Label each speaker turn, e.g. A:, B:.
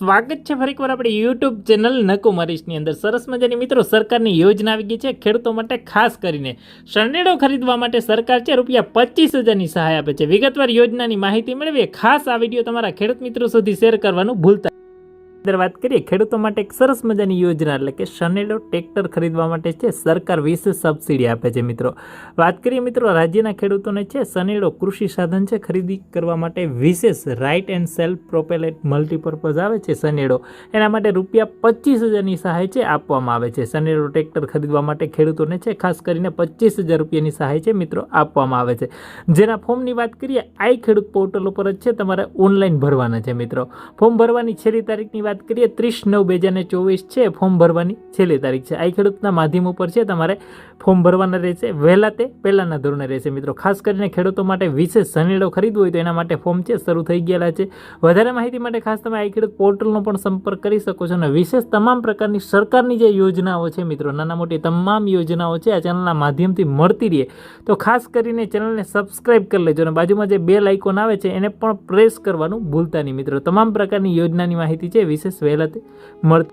A: સ્વાગત છે. ફરી એકવાર આપણે યુટ્યુબ ચેનલ નકુમરીશની અંદર. સરસ મજાની મિત્રો, સરકારની યોજના આવી ગઈ છે ખેડૂતો માટે, ખાસ કરીને શરણેડો ખરીદવા માટે સરકાર છે, રૂપિયા પચીસ હજારની સહાય આપે છે. વિગતવાર યોજનાની માહિતી મેળવીએ. ખાસ આ વીડિયો તમારા ખેડૂત મિત્રો સુધી શેર કરવાનું ભૂલતા અંદર વાત કરીએ, ખેડૂતો માટે એક સરસ મજાની યોજના એટલે કે શનેડો ટ્રેક્ટર ખરીદવા માટે છે, સરકાર વિશેષ સબસિડી આપે છે મિત્રો. વાત કરીએ મિત્રો, રાજ્યના ખેડૂતોને છે શનેડો કૃષિ સાધન છે, ખરીદી કરવા માટે વિશેષ ride and self propelled multipurpose આવે છે શનેડો એના માટે રૂપિયા પચીસ હજારની સહાય છે આપવામાં આવે છે. શનેડો ટ્રેક્ટર ખરીદવા માટે ખેડૂતોને છે, ખાસ કરીને પચીસ હજાર રૂપિયાની સહાય છે મિત્રો આપવામાં આવે છે. જેના ફોર્મની વાત કરીએ, આઈ ખેડૂત પોર્ટલ ઉપર જ છે, તમારે ઓનલાઈન ભરવાના છે મિત્રો. ફોર્મ ભરવાની છેલ્લી તારીખની વાત કરીએ, ત્રીસ નવ બે હજાર ચોવીસ છે ફોર્મ ભરવાની છેલ્લી તારીખ છે. આઈ ખેડૂતના માધ્યમ ઉપર છે, તમારે ફોર્મ ભરવાના રહેશે. વહેલા તે પહેલાંના ધોરણે રહેશે. મિત્રો, ખાસ કરીને ખેડૂતો માટે વિશેષ સનેડો ખરીદવો હોય તો એના માટે ફોર્મ છે, શરૂ થઈ ગયેલા છે. વધારે માહિતી માટે ખાસ તમે આઈ ખેડૂત પોર્ટલનો પણ સંપર્ક કરી શકો છો અને વિશેષ તમામ પ્રકારની સરકારની જે યોજનાઓ છે, મિત્રો નાના મોટી તમામ યોજનાઓ છે, આ ચેનલના માધ્યમથી મળતી રહે. તો ખાસ કરીને ચેનલને સબસ્ક્રાઈબ કરી લેજો અને બાજુમાં જે બે લાઇકોન આવે છે, એને પણ પ્રેસ કરવાનું ભૂલતા નહીં, મિત્રો. તમામ પ્રકારની યોજનાની માહિતી છે વિશેષ વહેલા મળતી